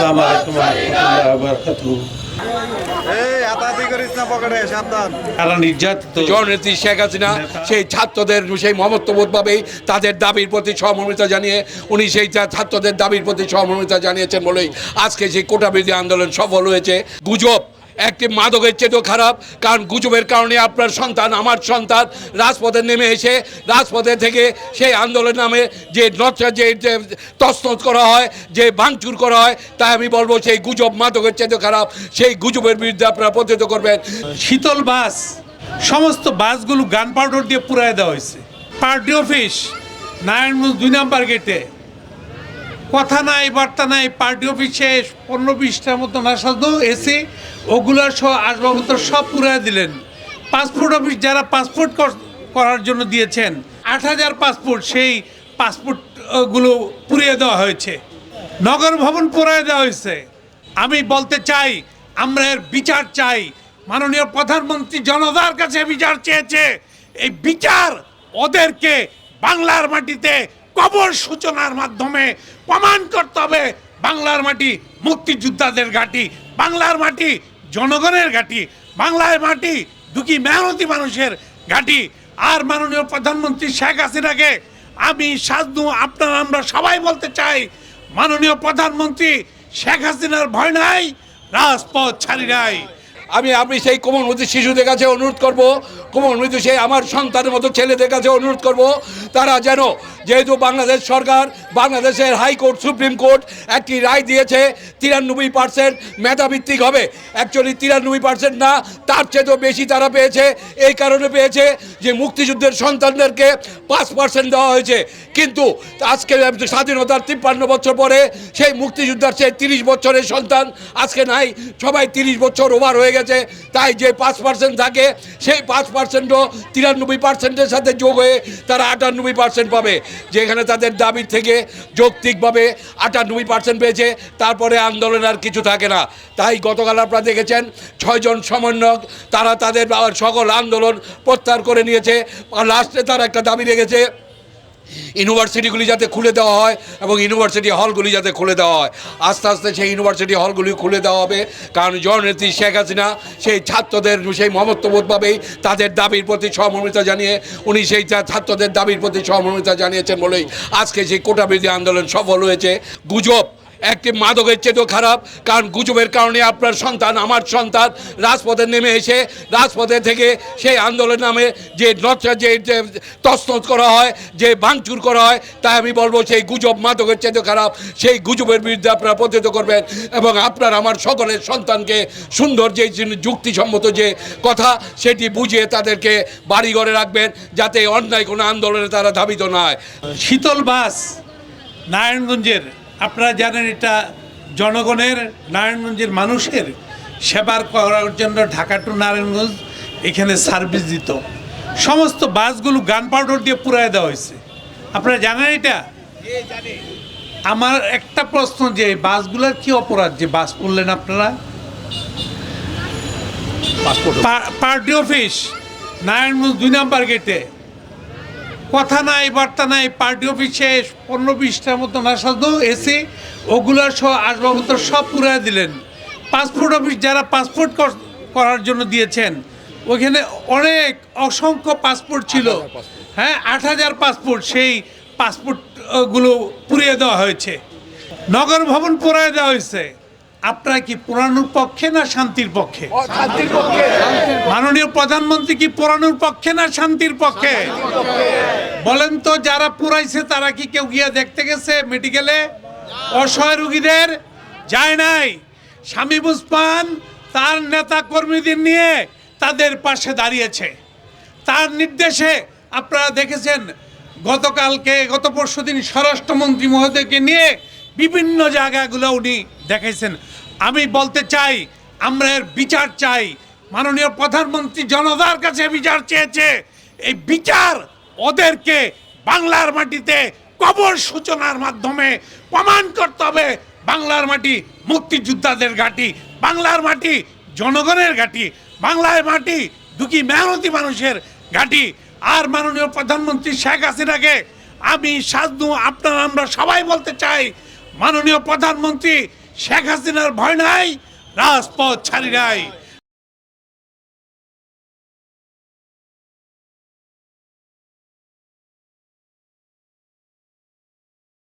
আসসালামু আলাইকুম বারাকাতুহু। নির্যাতিত? জননেত্রী শেখ হাসিনা সেই ছাত্রদের সেই মমত্ববোধভাবেই তাদের দাবির প্রতি সহমর্মিতা জানিয়ে উনি সেই ছাত্রদের দাবির প্রতি সহমর্মিতা জানিয়েছেন বলেই আজকে সেই কোটাবিধি আন্দোলন সফল হয়েছে। গুজব একটি মাদকের চেয়েও খারাপ, কারণ গুজবের কারণে আপনার সন্তান, আমার সন্তান রাজপথে নেমে এসে, রাজপথে থেকে সেই আন্দোলন নামে যে নচা যে তছনছ করা হয়, যে ভাঙচুর করা হয়, তাই আমি বলব সেই গুজব মাদকের চেয়েও খারাপ, সেই গুজবের বিরুদ্ধে আপনারা প্রতিহত করবেন। শীতল বাস, সমস্ত বাসগুলো গান পাউডার দিয়ে পুরাই দেওয়া হয়েছে। পার্টি অফিস নারায়ণগঞ্জ দুই নাম্বার গেটে কথা নাই, বার্তা নাই, পার্টি অফিসে পনেরো বিশটার মতো নাসাদু এসি, ওগুলো সব আসবাবপত্র সব পুরাই দিলেন। পাসপোর্ট অফিস যারা পাসপোর্ট করার জন্য দিয়েছেন, আট হাজার পাসপোর্ট, সেই পাসপোর্টগুলো পুড়িয়ে দেওয়া হয়েছে। নগর ভবন পুরাই দেওয়া হয়েছে। আমি বলতে চাই, আমরা এর বিচার চাই। মাননীয় প্রধানমন্ত্রী জনতার কাছে বিচার চেয়েছে। এই বিচার ওদেরকে বাংলার মাটিতে কবর সূচনার মাধ্যমে প্রমাণ করতে হবে। বাংলার মাটি মুক্তিযোদ্ধাদের ঘাঁটি, বাংলার মাটি জনগণের ঘাঁটি, বাংলার মাটি দুঃখী মেহনতি মানুষের ঘাঁটি। আর মাননীয় প্রধানমন্ত্রী শেখ হাসিনাকে আমি সাধু আপনার, আমরা সবাই বলতে চাই, মাননীয় প্রধানমন্ত্রী শেখ হাসিনার ভয় নাই, রাজপথ ছাড়ি নাই। আমি আমি সেই কোমলমতি শিশুদের কাছে অনুরোধ করব। কোমলমতি সেই আমার সন্তানের মতো ছেলেদের কাছে অনুরোধ করব। তারা যেন, যেহেতু বাংলাদেশ সরকার, বাংলাদেশের হাইকোর্ট, সুপ্রিম কোর্ট একটি রায় দিয়েছে, তিরানব্বই পার্সেন্ট মেধাভিত্তিক হবে। অ্যাকচুয়ালি তিরানব্বই পার্সেন্ট না, তার চেয়ে তো বেশি তারা পেয়েছে। এই কারণে পেয়েছে। যে মুক্তিযুদ্ধের সন্তানদেরকে পাঁচ পার্সেন্ট দেওয়া হয়েছে। কিন্তু আজকে স্বাধীনতার তিপ্পান্ন বছর পরে সেই মুক্তিযোদ্ধার সেই তিরিশ বছরের সন্তান আজকে নাই, সবাই তিরিশ বছর ওভার হয়ে গেছে। তাই যে পাঁচ পার্সেন্ট থাকে, সেই পাঁচ পার্সেন্টও তিরানব্বই পার্সেন্টের সাথে যোগ হয়ে তারা আটানব্বই পার্সেন্ট পাবে। যেখানে তাদের দাবির থেকে যৌক্তিকভাবে আটানব্বই পার্সেন্ট পেয়েছে, তারপরে আন্দোলন আর কিছু থাকে না। তাই গতকাল আপনারা দেখেছেন, ছয়জন সমন্বয়ক, তারা তাদের সকল আন্দোলন প্রত্যাহার করে নিয়েছে লাস্টে তারা একটা দাবি রেখেছে, ইউনিভার্সিটিগুলি যাতে খুলে দেওয়া হয় এবং ইউনিভার্সিটি হলগুলি যাতে খুলে দেওয়া হয়। আস্তে আস্তে সেই ইউনিভার্সিটি হলগুলি খুলে দেওয়া হবে, কারণ জননেত্রী শেখ হাসিনা সেই ছাত্রদের, সেই মমত্ববোধভাবেই তাদের দাবির প্রতি সহমর্মিতা জানিয়ে, উনি সেই ছাত্রদের দাবির প্রতি সহমর্মিতা জানিয়েছেন বলেই আজকে সেই কোটাবিরোধী আন্দোলন সফল হয়েছে। গুজব একটি মাদকের চেয়েও খারাপ, কারণ গুজবের কারণে আপনার সন্তান, আমার সন্তান রাজপথে নেমে এসে, রাজপথে থেকে সেই আন্দোলন নামে যে নচা যে তছনছ করা হয়, যে ভাঙচুর করা হয়, তাই আমি বলব সেই গুজব মাদকের চেয়েও খারাপ, সেই গুজবের বিরুদ্ধে আপনারা প্রতিহত করবেন এবং আপনার, আমার সকলের সন্তানকে সুন্দর যে যুক্তিসম্মত যে কথা, সেটি বুঝিয়ে তাদেরকে বাড়ি ঘরে রাখবেন, যাতে অন্যায় কোনো আন্দোলনে তারা ধাবিত না হয় শীতল বাস, নারায়ণগঞ্জের আপনারা জানেন এটা জনগণের নারায়ণগঞ্জের মানুষের সেবার করার জন্য ঢাকা টু নারায়ণগঞ্জ এখানে সার্ভিস দিত। সমস্ত বাসগুলো গান পাউডার দিয়ে পুরাই দেওয়া হয়েছে। আপনারা জানেন এটা? আমার একটা প্রশ্ন যে বাসগুলোর কি অপরাধ যে বাস পড়লেন আপনারা? পার্টি অফিস নারায়ণগঞ্জ দুই নাম্বার গেটে। কথা নাই বার্তা নাই পার্টি অফিসে পনেরো বিশটার মতো নাসাদু এসি ওগুলো সহ আসবাবপত্র সব পুরাই দিলেন। পাসপোর্ট অফিস যারা পাসপোর্ট করার জন্য দিয়েছেন ওইখানে অনেক অসংখ্য পাসপোর্ট ছিল। হ্যাঁ আট হাজার পাসপোর্ট সেই পাসপোর্টগুলো পুড়িয়ে দেওয়া হয়েছে। নগর ভবন পুরাই দেওয়া হয়েছে। আপনারা কি পুরানোর পক্ষে না শান্তির পক্ষে? মাননীয় প্রধানমন্ত্রী কি পুরানোর পক্ষে না শান্তির পক্ষে? বলেন তো যারা পুরাইছে তারা কি কেউ গিয়ে দেখতে গেছে মেডিকেলে? অসহায় রুগীদের যায় নাই। স্বামী বুসপান তার নেতা কর্মীদের নিয়ে তাদের পাশে দাঁড়িয়েছে। তার নির্দেশে আপনারা দেখেছেন গতকালকে গত পরশু দিন স্বরাষ্ট্রমন্ত্রী মহোদয়কে নিয়ে বিভিন্ন জায়গাগুলো উনি দেখেছেন আমি বলতে চাই, আমরা এর বিচার চাই। মাননীয় প্রধানমন্ত্রী জনতার কাছে বিচার চেয়েছে। এই বিচার ওদেরকে বাংলার মাটিতে কবর সূচনার মাধ্যমে প্রমাণ করতে হবে। বাংলার মাটি মুক্তিযোদ্ধাদের ঘাঁটি, বাংলার মাটি জনগণের ঘাঁটি, বাংলার মাটি দুঃখী, মেহনতি মানুষের ঘাঁটি। আর মাননীয় প্রধানমন্ত্রী শেখ হাসিনাকে আমি সাধু আপনার, আমরা সবাই বলতে চাই মাননীয় প্রধানমন্ত্রী শেখ হাসিনার ভয় নাই রাজপথ ছাড়ি নাই।